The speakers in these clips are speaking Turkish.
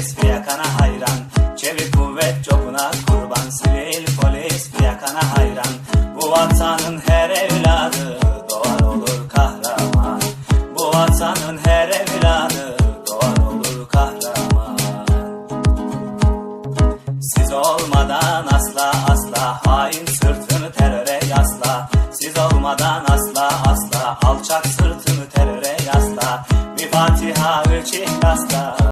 polis fiyakana hayran. Çevik kuvvet çokuna kurban. Sivil polis fiyakana hayran. Bu vatanın her evladı doğar olur kahraman. Bu vatanın her evladı doğar olur kahraman. Siz olmadan asla asla hain sırtını teröre yasla. Siz olmadan asla asla alçak sırtını teröre yasla. Bir Fatiha üç ihlasla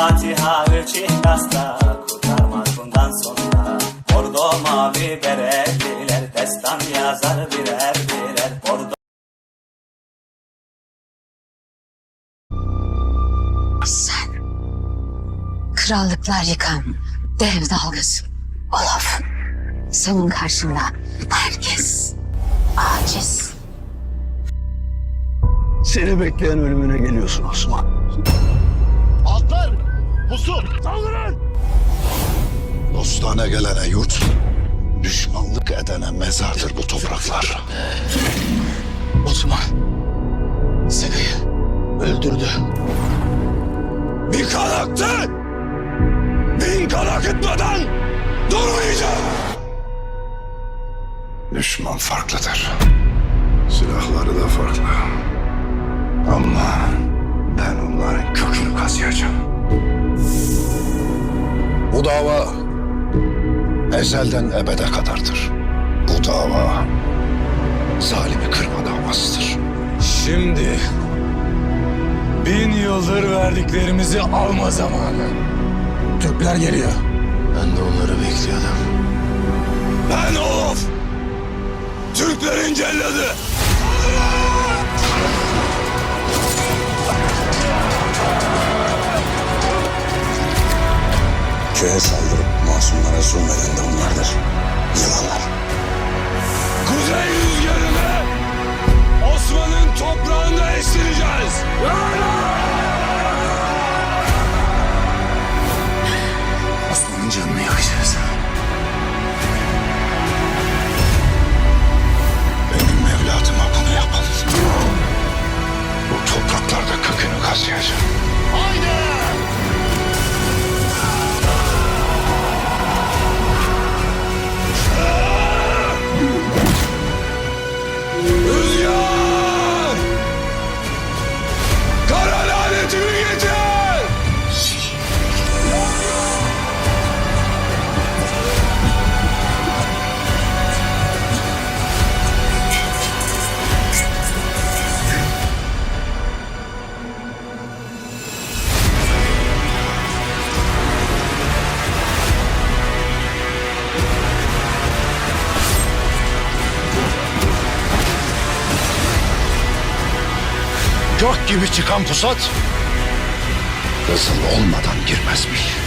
Fatiha üç ihlasla kurtarmaz bundan sonra Bordo mavi bereliler destan yazar birer birer Bordo Sen krallıklar yıkan dev dalgası Olaf. Senin karşında herkes aciz. Seni bekleyen ölümüne geliyorsun Osman. Atlar! Pusu! Saldırın! Dostane gelene yurt, düşmanlık edene mezardır bu topraklar. Osman. Sega'yı öldürdü. Bir kan aktı. Bin kan akıtmadan durmayacağım. Düşman farklıdır. Silahları da farklı. Ama dava ezelden ebede kadardır. Bu dava zalimi kırma davasıdır. Şimdi bin yıldır verdiklerimizi alma zamanı. Türkler geliyor. Ben de onları bekliyordum. Ben Olaf. Türklerin celladı. Köye saldırıp masumlara zulmeden de onlardır. Yılanlar. Who's yours? Gök gibi çıkan pusat Kızıl olmadan girmezmiş.